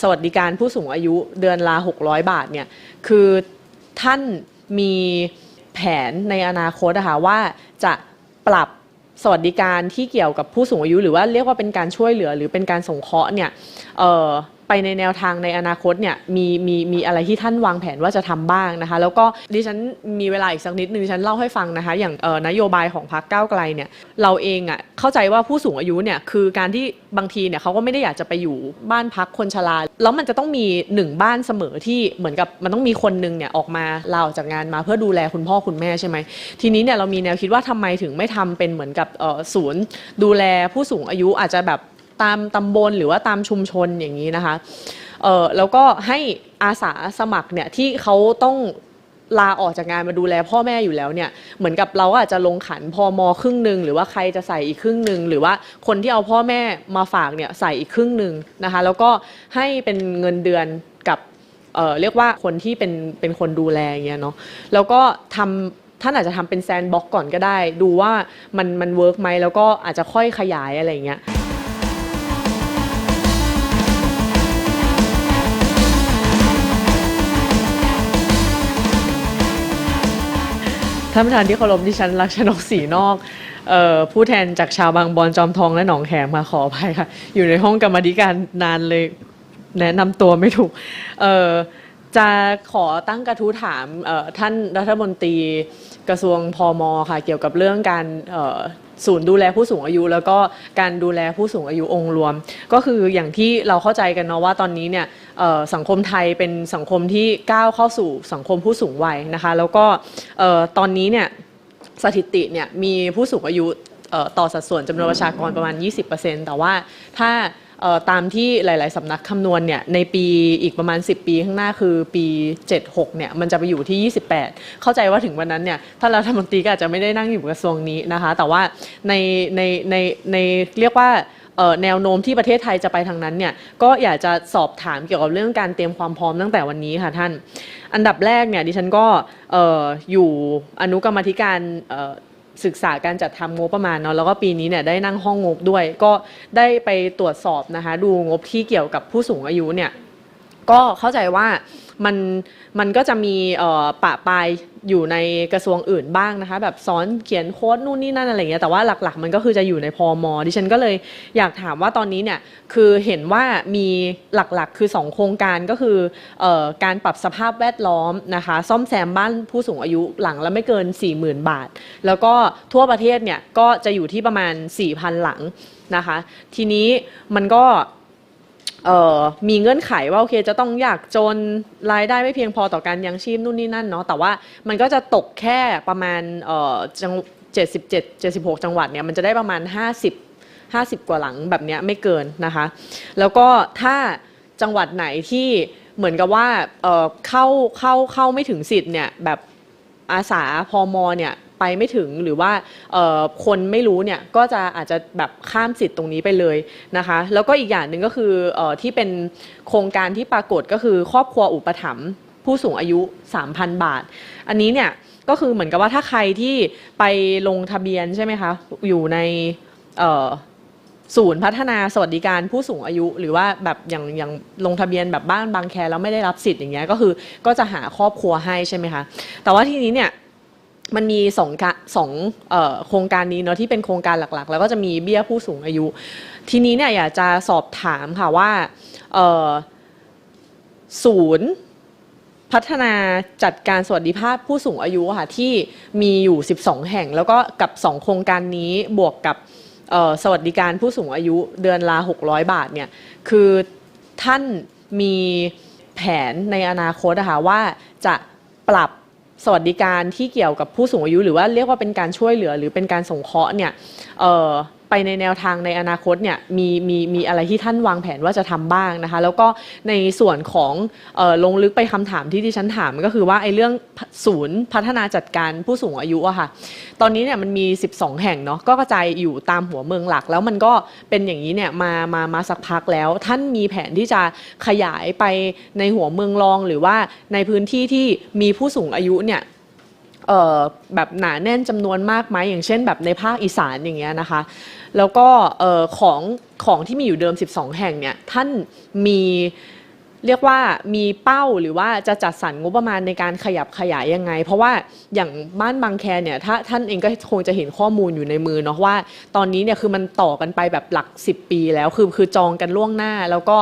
สวัสดิการผู้สูงอายุเดือนละ600 บาทเนี่ยคือท่านมีแผนในอนาคตนะคะว่าจะปรับสวัสดิการที่เกี่ยวกับผู้สูงอายุ หรือว่าเรียกว่าเป็นการช่วยเหลือหรือเป็นการสงเคราะห์เนี่ย ไปในแนวทางในอนาคตเนี่ยมีมีมีอะไรที่ท่านวางแผนว่าจะทำบ้างนะคะ แล้วก็ดิฉันมีเวลาอีกสักนิดนึงดิฉันเล่าให้ฟังนะคะ อย่างนโยบายของพรรคก้าวไกลเนี่ยเราเองอะเข้าใจว่าผู้สูงอายุเนี่ยคือการที่บางทีเนี่ยเขาก็ไม่ได้อยากจะไปอยู่บ้านพักคนชราแล้วมันจะต้องมีหนึ่งบ้านเสมอที่เหมือนกับมันต้องมีคนหนึงเนี่ยออกมาลาออกจากงานมาเพื่อดูแลคุณพ่อคุณแม่ใช่ไหมทีนี้เนี่ยเรามีแนวคิดว่าทำไมถึงไม่ทำเป็นเหมือนกับศูนย์ดูแลผู้สูงอายุอาจจะแบบ ตามตำบลหรือว่าตามชุมชนอย่างนี้นะคะเออแล้วก็ให้อาสาสมัครเนี่ยที่เขาต้องลาออกจากงานมาดูแลพ่อแม่อยู่แล้วเนี่ยเหมือนกับเราอาจจะลงขันพอมอครึ่งหนึ่งหรือว่าใครจะใส่อีกครึ่งหนึ่งหรือว่าคนที่เอาพ่อแม่มาฝากเนี่ยใส่อีกครึ่งหนึ่งนะคะแล้วก็ให้เป็นเงินเดือนกับเออเรียกว่าคนที่เป็นเป็นคนดูแลอย่างเงี้ยเนาะแล้วก็ทำท่านอาจจะทำเป็นแซนบ็อกก่อนก็ได้ ดูว่ามันมันเวิร์กไหมแล้วก็อาจจะค่อยขยายอะไรอย่างเงี้ย ท่านประธานที่เคารพดิฉันรักชนกศรีนอกออผู้แทนจากชาวบางบอนจอมทองและหนองแขมมาขออภัยค่ะ อยู่ในห้องกรรมธิการนานเลยแนะนำตัวไม่ถูกเจะขอตั้งกระทู้ถามท่านรัฐมนตรีกระทรวงพมค่ะ เกี่ยวกับเรื่องการ ศูนย์ดูแลผู้สูงอายุ แล้วก็การดูแลผู้สูงอายุองค์รวม ก็คืออย่างที่เราเข้าใจกันเนาะว่าตอนนี้เนี่ยสังคมไทยเป็นสังคมที่ก้าวเข้าสู่สังคมผู้สูงวัยนะคะ แล้วก็ตอนนี้เนี่ยสถิติเนี่ยมีผู้สูงอายุต่อสัดส่วนจำนวนประชากรประมาณ 20%แต่ว่าถ้า ตามที่หลาย ๆสำนักคำนวณเนี่ยในปีอีกประมาณ 10 ปีข้างหน้าคือปี 76เนี่ยมันจะไปอยู่ที่ 28 เข้าใจว่าถึงวันนั้นเนี่ยท่านรัฐมนตรีก็อาจจะไม่ได้นั่งอยู่กระทรวงนี้นะคะ แต่ว่าในในในในเรียกว่าแนวโน้มที่ประเทศไทยจะไปทางนั้นเนี่ยก็อยากจะสอบถามเกี่ยวกับเรื่องการเตรียมความพร้อมตั้งแต่วันนี้ค่ะท่าน อันดับแรกเนี่ยดิฉันก็เอ่อยู่อนุกรรมธิการ ศึกษาการจัดทำงบประมาณเนาะแล้วก็ปีนี้เนี่ยได้นั่งห้องงบด้วย ก็ได้ไปตรวจสอบนะคะ ดูงบที่เกี่ยวกับผู้สูงอายุเนี่ยก็เข้าใจว่า มันมันก็จะมีเอ่อปะปายอยู่ในกระทรวงอื่นบ้างนะคะ แบบสอนเขียนโค้ดนู่นนี่นั่นอะไรเงี้ยแต่ว่าหลักๆ มันก็คือจะอยู่ในพอมดิฉันก็เลยอยากถามว่าตอนนี้เนี่ยคือเห็นว่ามีหลักๆ คือ 2 โครงการก็คือออการปรับสภาพแวดล้อมนะคะ ซ่อมแซมบ้านผู้สูงอายุหลังละไม่เกิน 40,000 บาท แล้วก็ทั่วประเทศเนี่ยก็จะอยู่ที่ประมาณ 4,000 หลังนะคะ ทีนี้มันก็ เอ่อมีเงื่อนไขว่าโอเคจะต้องอยากจนรายได้ไม่เพียงพอต่อการยังชีพนู่นนี่นั่นเนาะแต่ว่ามันก็จะตกแค่ประมาณเอ่อจัง77 76 จังหวัดเนี่ยมันจะได้ประมาณ 50 50 กว่าหลังแบบเนี้ยไม่เกินนะคะ แล้วก็ถ้าจังหวัดไหนที่เหมือนกับว่าเอ่อเข้าเข้าเข้าไม่ถึงสิทธิ์เนี่ยแบบอาสาพอมเนี่ย ไปไม่ถึงหรือว่าคนไม่รู้เนี่ยก็จะอาจจะแบบข้ามสิทธิ์ตรงนี้ไปเลยนะคะ แล้วก็อีกอย่างหนึ่งก็คือออที่เป็นโครงการที่ปรากฏก็คือครอบครัวอุปถัมภ์ผู้สูงอายุ 3,000 บาท อันนี้เนี่ยก็คือเหมือนกับว่าถ้าใครที่ไปลงทะเบียนใช่ไหมคะ อยู่ในศูนย์พัฒนาสวัสดิการผู้สูงอายุ หรือว่าแบบอย่างอย่างลงทะเบียนแบบบ้านบางแคแล้วไม่ได้รับสิทธิ์อย่างเงี้ยก็คือก็จะหาครอบครัวให้ใช่ไหมคะ แต่ว่าทีนี้เนี่ย มันมีสองสองโครงการนี้เนาะที่เป็นโครงการหลักๆ แล้วก็จะมีเบี้ยผู้สูงอายุ ทีนี้เนี่ยอยากจะสอบถามค่ะว่าศูนย์พัฒนาจัดการสวัสดิภาพผู้สูงอายุค่ะที่มีอยู่ 12 แห่ง แล้วก็กับ 2 โครงการนี้บวกกับสวัสดิการผู้สูงอายุเดือนละ 600 บาทเนี่ยคือท่านมีแผนในอนาคตนะคะว่าจะปรับ สวัสดิการที่เกี่ยวกับผู้สูงอายุ หรือว่าเรียกว่าเป็นการช่วยเหลือหรือเป็นการสงเคราะห์เนี่ยเอ่อ ไปในแนวทางในอนาคตเนี่ยมีมีมีอะไรที่ท่านวางแผนว่าจะทำบ้างนะคะ แล้วก็ในส่วนของออลงลึกไปคำถามที่ที่ฉันถามก็คือว่าไอ้เรื่องศูนย์พัฒนาจัดการผู้สูงอายุอะค่ะ ตอนนี้เนี่ยมันมี 12 แห่งเนาะก็กระจายอยู่ตามหัวเมืองหลัก แล้วมันก็เป็นอย่างนี้เนี่ยมามามาสักพักแล้ว ท่านมีแผนที่จะขยายไปในหัวเมืองรอง หรือว่าในพื้นที่ที่มีผู้สูงอายุเนี่ย แบบหนาแน่นจำนวนมากไหมอย่างเช่นแบบในภาคอีสานอย่างเงี้ยนะคะ แล้วก็ของของที่มีอยู่เดิม 12 แห่งเนี่ยท่านมี เรียกว่ามีเป้าหรือว่าจะจัดสรรงบประมาณในการขยับขยายยังไง เพราะว่าอย่างบ้านบางแคเนี่ยถ้าท่านเองก็คงจะเห็นข้อมูลอยู่ในมือเนาะว่า ตอนนี้เนี่ยคือมันต่อกันไปแบบหลัก 10 ปีแล้วคือคือจองกันล่วงหน้า แล้วก็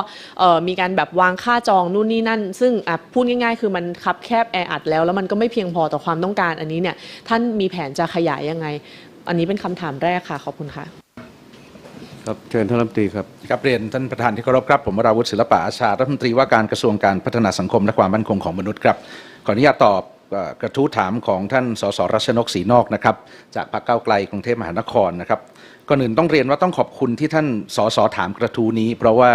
มีการแบบวางค่าจองนู่นนี่นั่น ซึ่งพูดง่ายๆ คือมันคับแคบแออัดแล้ว แล้วมันก็ไม่เพียงพอต่อความต้องการอันนี้เนี่ยท่านมีแผนจะขยายยังไง อันนี้เป็นคำถามแรกค่ะขอบคุณค่ะ ครับเชิญท่านรัฐมนตรีครับครับเรียนท่านประธานที่เคารพครับผมวราวุฒิศิลปะอาชารัฐมนตรีว่าการกระทรวงการพัฒนาสังคมและความมั่นคงของมนุษย์ครับขออนุญาตตอบกระทู้ถามของท่านสสรัชนกศรีนอกนะครับจากพรรคก้าวไกลกรุงเทพมหานครนะครับก่อนอื่นต้องเรียนว่าต้องขอบคุณที่ท่านสสถามกระทู้นี้ เพราะว่า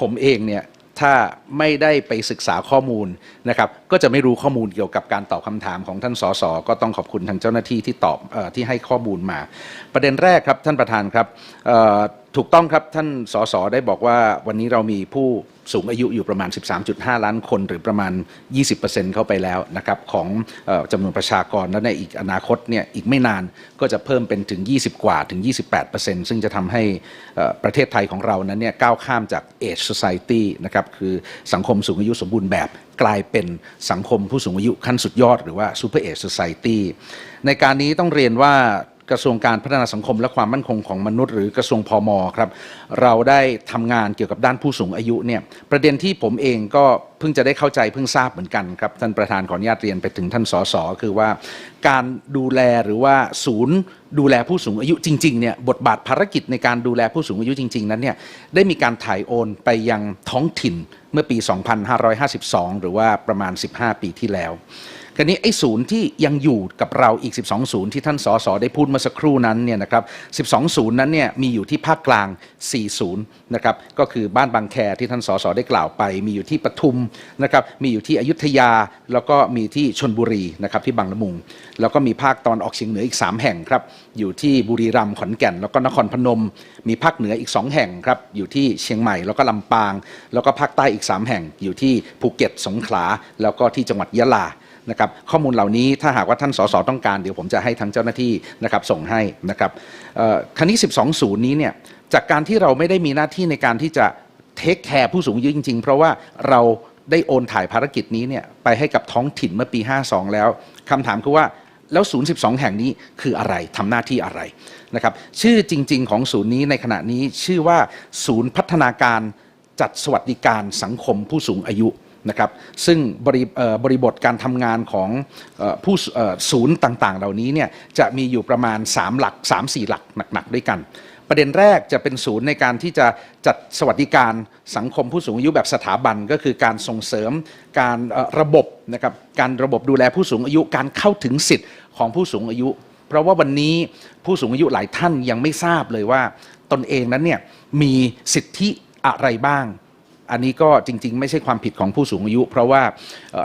ผมเองเนี่ย ถ้าไม่ได้ไปศึกษาข้อมูลนะครับก็จะไม่รู้ข้อมูลเกี่ยวกับการตอบคำถามของท่านสสก็ต้องขอบคุณทางเจ้าหน้าที่ที่ตอบอที่ให้ข้อมูลมา ประเด็นแรกครับท่านประธานครับถูกต้องครับท่านสสได้บอกว่าวันนี้เรามีผู้ สูงอายุอยู่ประมาณ 13.5 ล้านคน หรือประมาณ 20%เข้าไปแล้วนะครับของจำนวนประชากรแล้วในอีกอนาคตเนี่ยอีกไม่นานก็จะเพิ่มเป็นถึง 20 กว่าถึง 28%ซึ่งจะทำให้ประเทศไทยของเรานั้นเนี่ยก้าวข้ามจาก age society นะครับคือสังคมสูงอายุสมบูรณ์แบบกลายเป็นสังคมผู้สูงอายุขั้นสุดยอดหรือว่า super age society ในการนี้ต้องเรียนว่า กระทรวงการพัฒนาสังคมและความมั่นคงของมนุษย์ หรือกระทรวงพมครับเราได้ทำงานเกี่ยวกับด้านผู้สูงอายุเนี่ยประเด็นที่ผมเองก็เพิ่งจะได้เข้าใจเพิ่งทราบเหมือนกันครับท่านประธานขออนุญาตเรียนไปถึงท่านสสคือว่า การดูแลหรือว่าศูนย์ดูแลผู้สูงอายุจริงๆเนี่ยบทบาทภารกิจในการดูแลผู้สูงอายุจริง ๆ นั้นเนี่ยได้มีการถ่ายโอนไปยังท้องถิ่นเมื่อปี 2552 หรือว่าประมาณ 15 ปีที่แล้ว คราวนี้ไอ้ศูนย์ที่ยังอยู่กับเราอีก 12 ศูนย์ที่ท่านสสได้พูดเมื่อสักครู่นั้นเนี่ยนะครับ 12 ศูนย์นั้นเนี่ยมีอยู่ที่ภาคกลาง 4 ศูนย์นะครับ ก็คือบ้านบางแคที่ท่านสสได้กล่าวไป มีอยู่ที่ปทุมนะครับ มีอยู่ที่อยุธยา แล้วก็มีที่ชนบุรีนะครับที่บางละมุง แล้วก็มีภาคตอนออกเฉียงเหนืออีก 3 แห่งครับ อยู่ที่บุรีรัมย์ขอนแก่น แล้วก็นครพนม มีภาคเหนืออีก 2 แห่งครับ อยู่ที่เชียงใหม่ แล้วก็ลำปาง แล้วก็ภาคใต้อีก 3 แห่ง อยู่ที่ภูเก็ต สงขลา แล้วก็ที่จังหวัดยะลา นะครับข้อมูลเหล่านี้ถ้าหากว่าท่านสสต้องการเดี๋ยวผมจะให้ทางเจ้าหน้าที่นะครับส่งให้นะครับเอ่อคันนี้12ศูนย์นี้เนี่ยจากการที่เราไม่ได้มีหน้าที่ในการที่จะเทคแคร์ผู้สูงอายุจริง ๆ เพราะว่าเราได้โอนถ่ายภารกิจนี้เนี่ยไปให้กับท้องถิ่นเมื่อปี 52 แล้วคำถามคือว่าแล้วศูนย์12 แห่งนี้คืออะไรทำหน้าที่อะไรนะครับชื่อจริง ๆ ของศูนย์นี้ในขณะนี้ชื่อว่า ศูนย์พัฒนาการจัดสวัสดิการสังคมผู้สูงอายุ นะครับซึ่งบริบริบทการทำงานของออผู้ศูนย์ต่างๆ เหล่านี้เนี่ยจะมีอยู่ประมาณ 3 หลัก 3-4 หลักหนักๆด้วยกัน ประเด็นแรกจะเป็นศูนย์ในการที่จะจัดสวัสดิการสังคมผู้สูงอายุแบบสถาบันก็คือการส่งเสริมการระบบนะครับการระบบดูแลผู้สูงอายุการเข้าถึงสิทธิ์ของผู้สูงอายุ เพราะว่าวันนี้ผู้สูงอายุหลายท่านยังไม่ทราบเลยว่าตนเองนั้นเนี่ยมีสิทธิอะไรบ้าง อันนี้ก็จริง ๆ ไม่ใช่ความผิดของผู้สูงอายุ เพราะว่า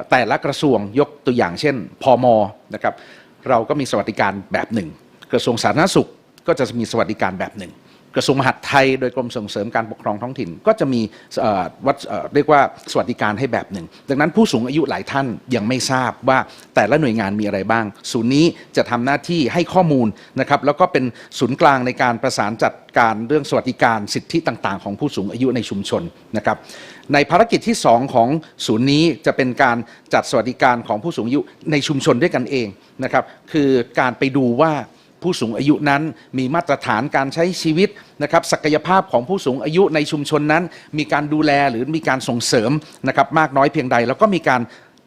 แต่ละกระทรวงยกตัวอย่างเช่นพมนะครับเราก็มีสวัสดิการแบบหนึ่ง กระทรวงสาธารณสุขก็จะมีสวัสดิการแบบหนึ่ง กระทรวงมหาดไทย โดยกรมส่งเสริมการปกครองท้องถิ่น ก็จะมีวัดเรียกว่าสวัสดิการให้แบบหนึ่ง ดังนั้นผู้สูงอายุหลายท่านยังไม่ทราบว่าแต่ละหน่วยงานมีอะไรบ้าง ศูนย์นี้จะทำหน้าที่ให้ข้อมูลนะครับแล้วก็เป็นศูนย์กลางในการประสานจัดการเรื่องสวัสดิการสิทธิต่าง ๆ ของผู้สูงอายุในชุมชนนะครับในภารกิจที่ 2 ของศูนย์นี้จะเป็นการจัดสวัสดิการของผู้สูงอายุในชุมชนด้วยกันเองนะครับคือการไปดูว่า ผู้สูงอายุนั้น มีมาตรฐานการใช้ชีวิตนะครับศักยภาพของผู้สูงอายุในชุมชนนั้น มีการดูแลหรือมีการส่งเสริมนะครับมากน้อยเพียงใด แล้วก็มีการ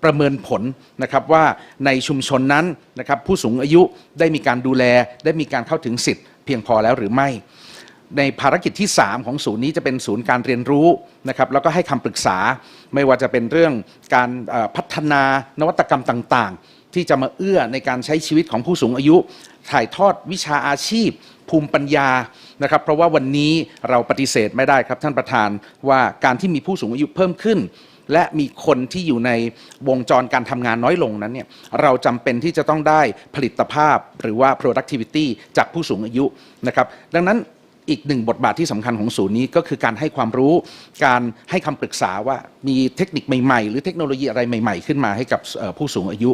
ประเมินผลนะครับว่าในชุมชนนั้นนะครับผู้สูงอายุได้มีการดูแล ได้มีการเข้าถึงสิทธิ์เพียงพอแล้วหรือไม่ ในภารกิจที่ 3 ของศูนย์นี้จะเป็นศูนย์การเรียนรู้นะครับแล้วก็ให้คำปรึกษาไม่ว่าจะเป็นเรื่องการพัฒนานวัตกรรมต่างๆ ที่จะมาเอื้อในการใช้ชีวิตของผู้สูงอายุ ถ่ายทอดวิชาอาชีพ ภูมิปัญญานะครับ เพราะว่าวันนี้เราปฏิเสธไม่ได้ครับท่านประธานว่าการที่มีผู้สูงอายุเพิ่มขึ้น และมีคนที่อยู่ในวงจรการทำงานน้อยลงนั้นเนี่ยเราจำเป็นที่จะต้องได้ผลิตภาพหรือว่า productivity จากผู้สูงอายุนะครับดังนั้นอีกหนึ่งบทบาทที่สำคัญของศูนย์นี้ก็คือการให้ความรู้ การให้คำปรึกษาว่ามีเทคนิคใหม่ๆ หรือเทคโนโลยีอะไรใหม่ ๆ ขึ้นมาให้กับผู้สูงอายุ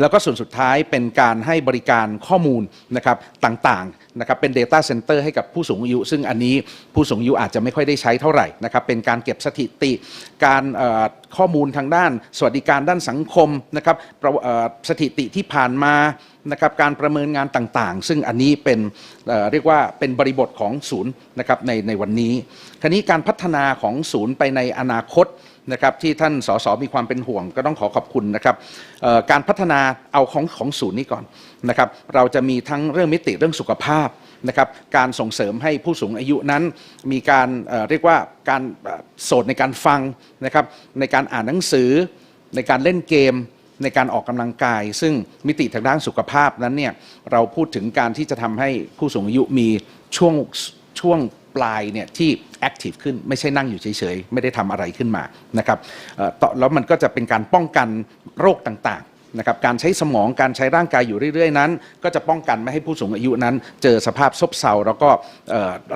แล้วก็ส่วนสุดท้ายเป็นการให้บริการข้อมูลนะครับต่างๆนะครับเป็น Data Center ให้กับผู้สูงอายุ ซึ่งอันนี้ผู้สูงอายุอาจจะไม่ค่อยได้ใช้เท่าไหร่นะครับเป็นการเก็บสถิติ การข้อมูลทางด้าน สวัสดิการด้านสังคมนะครับรสถิติที่ผ่านมานะครับการประเมินงานต่างๆ ซึ่งอันนี้เป็นเเรียกว่าเป็นบริบทของศูนย์นะครับในในวันนี้ คราวนี้การพัฒนาของศูนย์ไปในอนาคต นะครับที่ท่านสสมีความเป็นห่วงก็ต้องขอขอบคุณนะครับการพัฒนาเอาของของศูนย์นี้ก่อนนะครับเราจะมีทั้งเรื่องมิติเรื่องสุขภาพนะครับการส่งเสริมให้ผู้สูงอายุนั้น มีการเเรียกว่าการโสดในการฟังนะครับในการอ่านหนังสือ ในการเล่นเกมในการออกกำลังกาย ซึ่งมิติทางด้านสุขภาพนั้นเนี่ยเราพูดถึงการที่จะทำให้ผู้สูงอายุมีช่วงช่วง ปลายเนี่ยที่แอคทีฟขึ้นไม่ใช่นั่งอยู่เฉยๆ ไม่ได้ทำอะไรขึ้นมานะครับแล้วมันก็จะเป็นการป้องกันโรคต่างๆนะครับการใช้สมองการใช้ร่างกายอยู่เรื่อยๆนั้น ก็จะป้องกันไม่ให้ผู้สูงอายุนั้น เจอสภาพซบเซาแล้วก็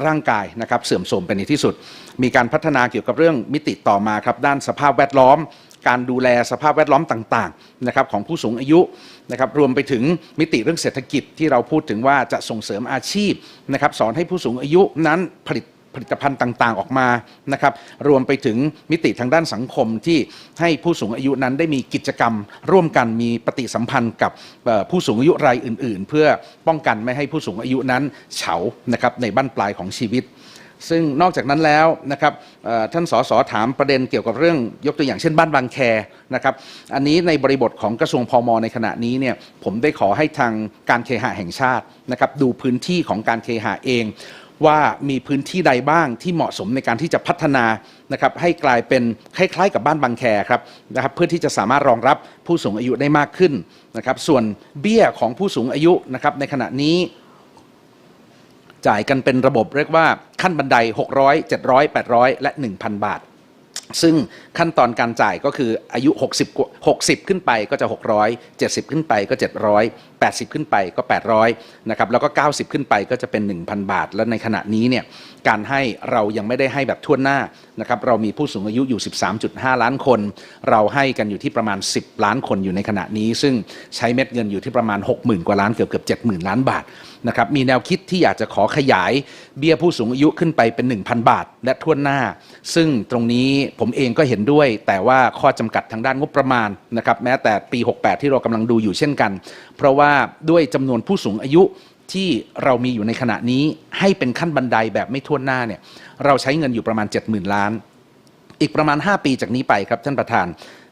ร่างกายนะครับเสื่อมโทรมไปในที่สุด มีการพัฒนาเกี่ยวกับเรื่องมิติต่อมาครับด้านสภาพแวดล้อม การดูแลสภาพแวดล้อมต่างๆนะครับของผู้สูงอายุนะครับรวมไปถึงมิติเรื่องเศรษฐกิจที่เราพูดถึงว่าจะส่งเสริมอาชีพนะครับสอนให้ผู้สูงอายุนั้นผลิตผลิตภัณฑ์ต่างๆออกมานะครับรวมไปถึงมิติทางด้านสังคมที่ให้ผู้สูงอายุนั้นได้มีกิจกรรม ร่วมกันมีปฏิสัมพันธ์กับผู้สูงอายุรายอื่น ๆ เพื่อป้องกันไม่ให้ผู้สูงอายุนั้นเฉานะครับในบั้นปลายของชีวิต ซึ่งนอกจากนั้นแล้วนะครับท่านสสถามประเด็นเกี่ยวกับเรื่องยกตัวอย่างเช่นบ้านบางแคนะครับอันนี้ในบริบทของกระทรวงพมในขณะนี้เนี่ยผมได้ขอให้ทางการเคหะแห่งชาตินะครับดูพื้นที่ของการเคหะเอง ว่ามีพื้นที่ใดบ้างที่เหมาะสมในการที่จะพัฒนานะครับให้กลายเป็นคล้ายๆกับบ้านบางแคครับนะครับเพื่อที่จะสามารถรองรับผู้สูงอายุได้มากขึ้นนะครับส่วนเบี้ยของผู้สูงอายุนะครับในขณะนี้ จ่ายกันเป็นระบบเรียกว่าขั้นบันได 600 700 800 และ 1,000 บาท ซึ่งขั้นตอนการจ่ายก็คืออายุ 60 60 ขึ้นไปก็จะ 600 70 ขึ้นไปก็ 700 80 ขึ้นไปก็ 800นะครับแล้วก็ 90 ขึ้นไปก็จะเป็น 1,000 บาท และในขณะนี้เนี่ยการให้เรายังไม่ได้ให้แบบทั่วหน้านะครับเรามีผู้สูงอายุอยู่ 13.5 ล้านคน เราให้กันอยู่ที่ประมาณ 10 ล้านคนอยู่ในขณะนี้ ซึ่งใช้เม็ดเงินอยู่ที่ประมาณ 60,000 กว่าล้านเกือบเกือบ70,000 ล้านบาทนะครับมีแนวคิดที่อยากจะขอขยายเบี้ยผู้สูงอายุขึ้นไปเป็น 1,000 บาท และทั่วหน้า ซึ่งตรงนี้ผมเองก็เห็นด้วย แต่ว่าข้อจำกัดทางด้านงบประมาณนะครับแม้แต่ปี 68 ที่เรากำลังดูอยู่เช่นกัน เพราะว่าด้วยจำนวนผู้สูงอายุที่เรามีอยู่ในขณะนี้ให้เป็นขั้นบันไดแบบไม่ทั่วหน้าเนี่ยเราใช้เงินอยู่ประมาณ 70,000 ล้าน อีกประมาณ 5 ปีจากนี้ไปครับท่านประธาน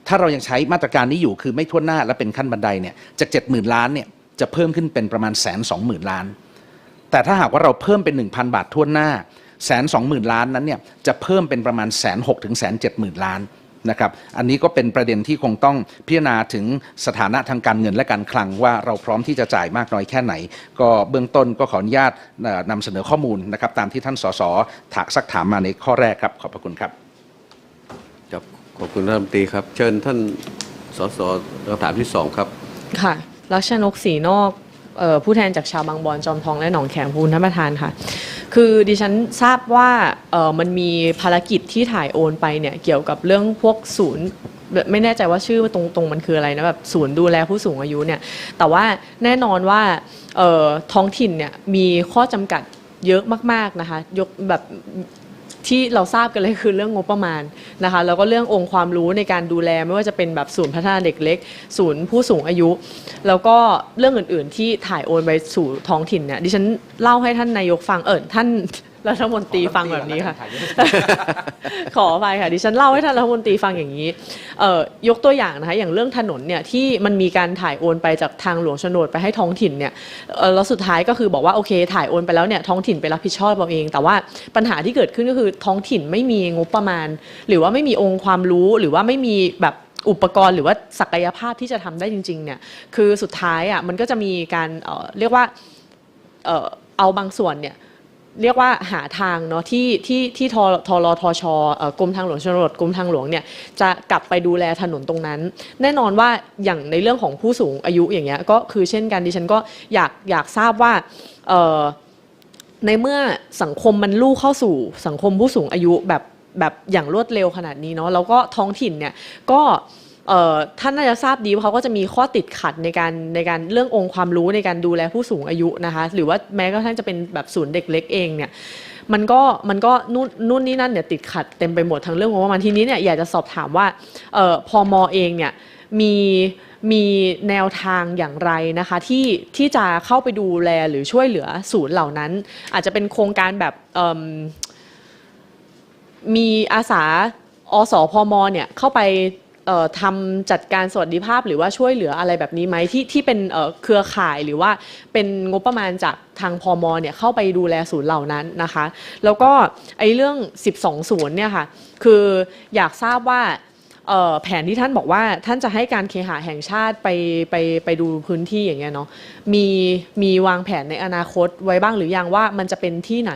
ถ้าเรายังใช้มาตรการนี้อยู่คือไม่ทั่วหน้าและเป็นขั้นบันไดเนี่ยจาก 70,000 ล้านเนี่ยจะเพิ่มขึ้นเป็นประมาณแสนสองหมื่นล้าน แต่ถ้าหากว่าเราเพิ่มเป็น 1,000 บาททั่วหน้า แสนสองหมื่นล้านนั้นเนี่ยจะเพิ่มเป็นประมาณแสนหกถึงแสนเจ็ดหมื่นล้านนะครับ อันนี้ก็เป็นประเด็นที่คงต้องพิจารณาถึงสถานะทางการเงินและการคลังว่าเราพร้อมที่จะจ่ายมากน้อยแค่ไหน ก็เบื้องต้นก็ขออนุญาตเอ่อนำเสนอข้อมูลนะครับตามที่ท่านสสถากซักถามมาในข้อแรกครับ ขอบพระคุณครับครับขอบคุณท่านรัฐมนตรีครับ เชิญท่านสสคำถามที่สองครับ ค่ะรักชนกสีนอกเอ่อ ผู้แทนจากชาวบางบอนจอมทองและหนองแขมพูนท่านประธานค่ะ คือดิฉันทราบว่ามันมีภารกิจที่ถ่ายโอนไปเนี่ยเกี่ยวกับเรื่องพวกศูนย์ไม่แน่ใจว่าชื่อตรงตรงมันคืออะไรนะแบบศูนย์ดูแลผู้สูงอายุเนี่ยแต่ว่าแน่นอนว่าท้องถิ่นเนี่ยมีข้อจำกัดเยอะมาก ๆ นะคะยกแบบ ที่เราทราบกันเลยคือเรื่องงบประมาณนะคะแล้วก็เรื่ององค์ความรู้ในการดูแลไม่ว่าจะเป็นแบบศูนย์พัฒนาเด็กเล็ก ศูนย์ผู้สูงอายุ แล้วก็เรื่องอื่น ๆ ที่ถ่ายโอนไปสู่ท้องถิ่นเนี่ยดิฉันเล่าให้ท่านนายกฟังเออท่าน รัฐมนตรีฟังแบบนี้ค่ะ ขออภัยค่ะดิฉันเล่าให้ท่านรัฐมนตรีฟังอย่างนี้เอ่อยกตัวอย่างนะคะอย่างเรื่องถนนเนี่ยที่มันมีการถ่ายโอนไปจากทางหลวงโฉนดไปให้ท้องถิ่นเนี่ยเอ่อแล้วสุดท้ายก็คือบอกว่าโอเค ถ่ายโอนไปแล้วเนี่ยท้องถิ่นไปรับผิดชอบเอาเอง แต่ว่าปัญหาที่เกิดขึ้นก็คือท้องถิ่นไม่มีงบประมาณ หรือว่าไม่มีองค์ความรู้หรือว่าไม่มีแบบอุปกรณ์หรือว่าศักยภาพที่จะทำได้จริงๆเนี่ยคือสุดท้ายอะมันก็จะมีการเอ่อเรียกว่าเอ่อเอาบางส่วนเนี่ย เรียกว่าหาทางเนาะที่ที่ที่ททรทชเอ่อกรมทางหลวงชนบทกรมทางหลวงเนี่ยจะกลับไปดูแลถนนตรงนั้น แน่นอนว่าอย่างในเรื่องของผู้สูงอายุอย่างเงี้ยก็คือเช่นกันดิฉันก็อยากอยากทราบว่าเออในเมื่อสังคมมันลู่เข้าสู่สังคมผู้สูงอายุแบบแบบอย่างรวดเร็วขนาดนี้เนาะแล้วก็ท้องถิ่นเนี่ยก็ ท่านน่าจะทราบดีว่าเขาก็จะมีข้อติดขัดในการในการเรื่ององค์ความรู้ในการดูแลผู้สูงอายุนะคะ หรือว่าแม้กระทั่งจะเป็นแบบศูนย์เด็กเล็กเองเนี่ยมันก็มันก็นู่นนู่นนี่นั่นเนี่ยติดขัดเต็มไปหมดทั้งเรื่องงบประมาณทีนี้เนี่ยอยากจะสอบถามว่าออพอมเองเนี่ยมีมีแนวทางอย่างไรนะคะที่ที่จะเข้าไปดูแลหรือช่วยเหลือศูนย์เหล่านั้น อาจจะเป็นโครงการแบบมีอาสาอสพมเนี่ยเข้าไป ทำจัดการสวัสดิภาพหรือว่าช่วยเหลืออะไรแบบนี้ไหมที่ที่เป็นเครือข่ายหรือว่าเป็นงบประมาณจากทางพมเนี่ยเข้าไปดูแลศูนย์เหล่านั้นนะคะ แล้วก็ไอ้เรื่อง 12 ศูนย์เนี่ยค่ะคืออยากทราบว่า แผนที่ท่านบอกว่าท่านจะให้การเคหะแห่งชาติไปไปไปดูพื้นที่อย่างเงี้ยเนาะมีมีวางแผนในอนาคตไว้บ้างหรือยังว่ามันจะเป็นที่ไหน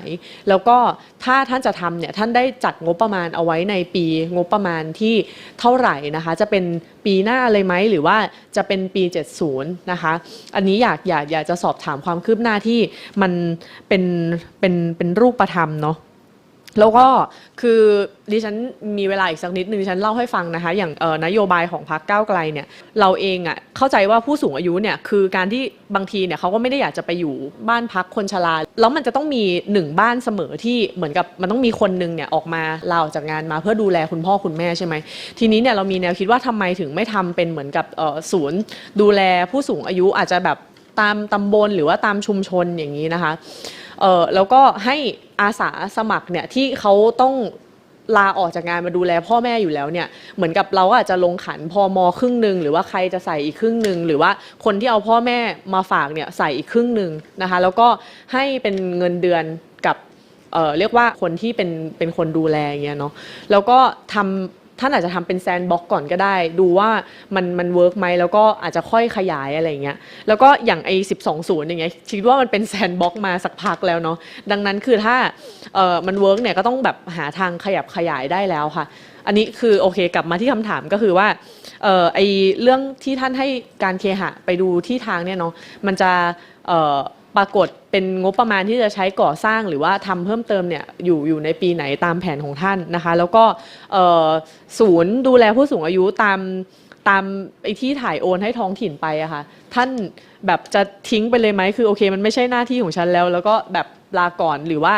แล้วก็ถ้าท่านจะทำเนี่ยท่านได้จัดงบประมาณเอาไว้ในปีงบประมาณที่เท่าไหร่นะคะ จะเป็นปีหน้าเลยไหมหรือว่าจะเป็นปี 70 นะคะ อันนี้อยากอยากอยากจะสอบถามความคืบหน้าที่มันเป็นเป็นเป็นรูปธรรมเนาะ แล้วก็คือดิฉันมีเวลาอีกสักนิดนึงดิฉันเล่าให้ฟังนะคะ อย่างนโยบายของพรรคก้าวไกลเนี่ยเราเองอะ่ะเข้าใจว่าผู้สูงอายุเนี่ยคือการที่บางทีเนี่ยเขาก็ไม่ได้อยากจะไปอยู่บ้านพักคนชราแล้วมันจะต้องมีหนึ่งบ้านเสมอที่เหมือนกับมันต้องมีคนหนึงเนี่ยออกมาลาออกจากงานมาเพื่อดูแลคุณพ่อคุณแม่ใช่ไหมทีนี้เนี่ยเรามีแนวคิดว่าทำไมถึงไม่ทำเป็นเหมือนกับศูนย์ ดูแลผู้สูงอายุอาจจะแบบตามตำบลหรือว่าตามชุมชนอย่างนี้นะคะเออแล้วก็ให้ อาสาสมัครเนี่ยที่เขาต้องลาออกจากงานมาดูแลพ่อแม่อยู่แล้วเนี่ยเหมือนกับเราอาจจะลงขันพอมอครึ่งหนึ่งหรือว่าใครจะใส่อีกครึ่งหนึ่งหรือว่าคนที่เอาพ่อแม่มาฝากเนี่ยใส่อีกครึ่งหนึ่งนะคะ แล้วก็ให้เป็นเงินเดือนกับเอ่อเรียกว่าคนที่เป็นเป็นคนดูแลเงี้ยเนาะแล้วก็ทำ ท่านอาจจะทำเป็นแซนบ็อกก่อนก็ได้ ดูว่ามันมันเวิร์กไหมแล้วก็อาจจะค่อยขยายอะไรอย่างเงี้ยแล้วก็อย่างไอ้สิบสองศูนย์อย่างเงี้ยคิดว่ามันเป็นแซนบ็อกมาสักพักแล้วเนาะดังนั้นคือถ้าเออมันเวิร์กเนี่ยก็ต้องแบบหาทางขยับขยายได้แล้วค่ะ อันนี้คือโอเคกลับมาที่คำถามก็คือว่าเออไอเรื่องที่ท่านให้การเคหะไปดูที่ทางเนี่ยเนาะมันจะเออ ปรากฏเป็นงบประมาณที่จะใช้ก่อสร้างหรือว่าทำเพิ่มเติมเนี่ยอยู่อยู่ในปีไหนตามแผนของท่านนะคะ แล้วก็ศูนย์ดูแลผู้สูงอายุตามตามไอ้ที่ถ่ายโอนให้ท้องถิ่นไปอะค่ะท่านแบบจะทิ้งไปเลยไหมคือโอเค มันไม่ใช่หน้าที่ของฉันแล้ว แล้วก็แบบลาก่อนหรือว่า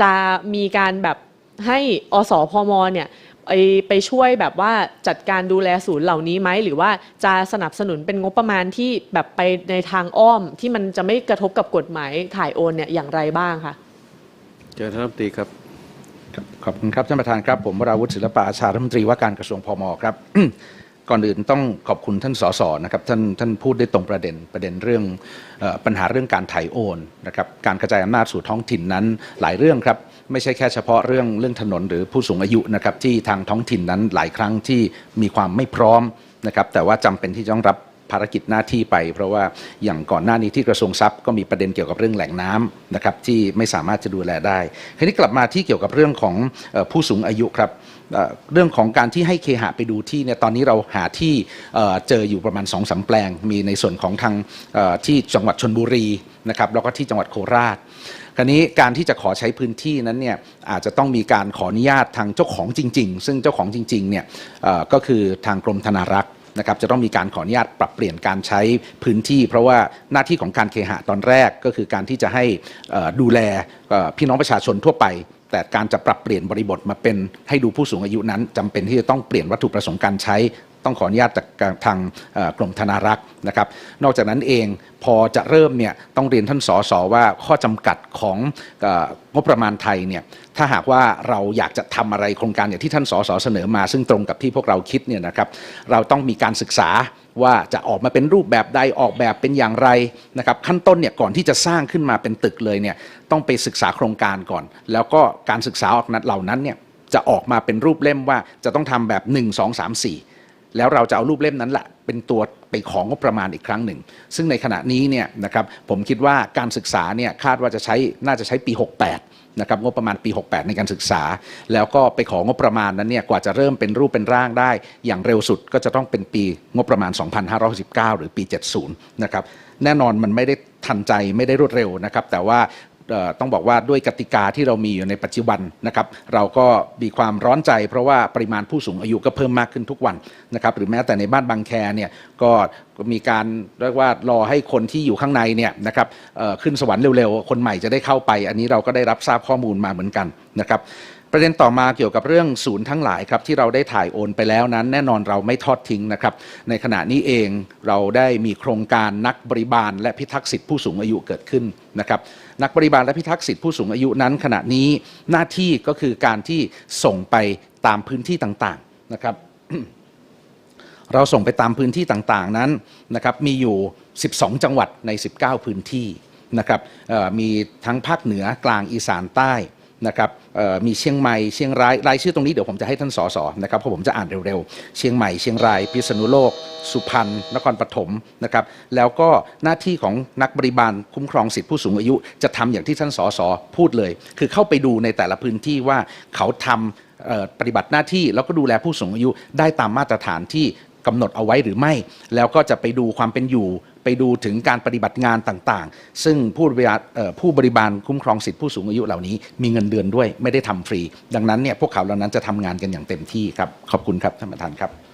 จะมีการแบบให้อสพมเนี่ย ไปไปช่วยแบบว่าจัดการดูแลศูนย์เหล่านี้ไหม หรือว่าจะสนับสนุนเป็นงบประมาณที่แบบไปในทางอ้อมที่มันจะไม่กระทบกับกฎหมายถ่ายโอนเนี่ยอย่างไรบ้างคะเชิญท่านรัฐมนตรีครับครับ ขอบคุณครับท่านประธานครับ ผมวราวุฒิศิลปะอาชารัฐมนตรีว่าการกระทรวงพมครับ ก่อนอื่นต้องขอบคุณท่านสสนะครับท่านท่านพูดได้ตรงประเด็นประเด็นเรื่องเออปัญหาเรื่องการถ่ายโอนนะครับการกระจายอำนาจสู่ท้องถิ่นนั้นหลายเรื่องครับ ไม่ใช่แค่เฉพาะเรื่องเรื่องถนนหรือผู้สูงอายุนะครับที่ทางท้องถิ่นนั้นหลายครั้งที่มีความไม่พร้อมนะครับแต่ว่าจำเป็นที่จะต้องรับภารกิจหน้าที่ไป เพราะว่าอย่างก่อนหน้านี้ที่กระทรวงทรัพย์ก็มีประเด็นเกี่ยวกับเรื่องแหล่งน้ำนะครับที่ไม่สามารถจะดูแลได้ทีนี้กลับมาที่เกี่ยวกับเรื่องของผู้สูงอายุครับเรื่องของการที่ให้เคหะไปดูที่เนี่ยตอนนี้เราหาที่เจออยู่ประมาณ2อสแปลง มีในส่วนของทางที่จังหวัดชนบุรีนะครับแล้วก็ที่จังหวัดโคราช คราวนี้การที่จะขอใช้พื้นที่นั้นเนี่ยอาจจะต้องมีการขออนุญาตทางเจ้าของจริง ๆ ซึ่งเจ้าของจริงๆเนี่ยก็คือทางกรมธนารักษ์นะครับจะต้องมีการขออนุญาตปรับเปลี่ยนการใช้พื้นที่ เพราะว่าหน้าที่ของการเคหะตอนแรกก็คือการที่จะให้ดูแลพี่น้องประชาชนทั่วไป แต่การจะปรับเปลี่ยนบริบทมาเป็นให้ดูผู้สูงอายุนั้นจำเป็นที่จะต้องเปลี่ยนวัตถุประสงค์การใช้ ต้องขออนุญาตจากทางกรมธนารักษ์นะครับ นอกจากนั้นเองพอจะเริ่มเนี่ยต้องเรียนท่านสสว่าข้อจำกัดของงบประมาณไทยเนี่ยถ้าหากว่าเราอยากจะทำอะไรโครงการอย่างที่ท่านสสเสนอมา ซึ่งตรงกับที่พวกเราคิดเนี่ยนะครับ เราต้องมีการศึกษาว่าจะออกมาเป็นรูปแบบใดออกแบบเป็นอย่างไรนะครับขั้นต้นเนี่ยก่อนที่จะสร้างขึ้นมาเป็นตึกเลยเนี่ยต้องไปศึกษาโครงการก่อน แล้วก็การศึกษาออกนั้นเหล่านั้นเนี่ยจะออกมาเป็นรูปเล่มว่าจะต้องทำแบบ 1 2 3 4 แล้วเราจะเอารูปเล่มนั้นแหละเป็นตัวไปของงบประมาณอีกครั้งหนึ่ง ซึ่งในขณะนี้เนี่ยนะครับผมคิดว่าการศึกษาเนี่ยคาดว่าจะใช้น่าจะใช้ปี 68นะครับงบประมาณปี 68 ในการศึกษา แล้วก็ไปของงบประมาณนั้นเนี่ยกว่าจะเริ่มเป็นรูปเป็นร่างได้ อย่างเร็วสุดก็จะต้องเป็นปีงบประมาณ 2519หรือปี 70 นะครับแน่นอนมันไม่ได้ทันใจไม่ได้รวดเร็วนะครับแต่ว่า ต้องบอกว่าด้วยกติกาที่เรามีอยู่ในปัจจุบันนะครับเราก็มีความร้อนใจ เพราะว่าปริมาณผู้สูงอายุก็เพิ่มมากขึ้นทุกวันนะครับหรือแม้แต่ในบ้านบางแคเนี่ยก็มีการเรียกว่ารอให้คนที่อยู่ข้างในเนี่ยนะครับขึ้นสวรรค์เร็วๆ คนใหม่จะได้เข้าไป อันนี้เราก็ได้รับทราบข้อมูลมาเหมือนกันนะครับ ประเด็นต่อมาเกี่ยวกับเรื่องศูนย์ทั้งหลายครับที่เราได้ถ่ายโอนไปแล้วนั้น แน่นอนเราไม่ทอดทิ้งนะครับในขณะนี้เองเราได้มีโครงการนักบริบาล และพิทักษ์สิทธิผู้สูงอายุเกิดขึ้นนะครับนักบริบาลและพิทักษ์สิทธิผู้สูงอายุนั้นขณะนี้หน้าที่ก็คือการที่ส่งไปตามพื้นที่ต่างๆนะครับ เราส่งไปตามพื้นที่ต่างๆนั้นนะครับมีอยู่ 12 จังหวัดใน 19 พื้นที่นะครับมีทั้งภาคเหนือกลางอีสานใต้ นะครับมีเชียงใหม่เชียงรายรายชื่อตรงนี้เดี๋ยวผมจะให้ท่านสสนะครับเพราะผมจะอ่านเร็วๆ เชียงใหม่เชียงรายพิษณุโลก สุพรรณนครปฐมนะครับแล้วก็หน้าที่ของนักบริบาลคุ้มครองสิทธิผู้สูงอายุ จะทำอย่างที่ท่านสสพูดเลย คือเข้าไปดูในแต่ละพื้นที่ว่าเขาทำเอ่อปฏิบัติหน้าที่แล้วก็ดูแลผู้สูงอายุได้ตามมาตรฐานที่กำหนดเอาไว้หรือไม่ แล้วก็จะไปดูความเป็นอยู่ ไปดูถึงการปฏิบัติงานต่างๆ ซึ่งผู้บริบาลเอ่อผู้บริบาลคุ้มครองสิทธิผู้สูงอายุเหล่านี้ มีเงินเดือนด้วยไม่ได้ทำฟรี ดังนั้นเนี่ยพวกเขาเหล่านั้นจะทำงานกันอย่างเต็มที่ครับขอบคุณครับท่านประธานครับ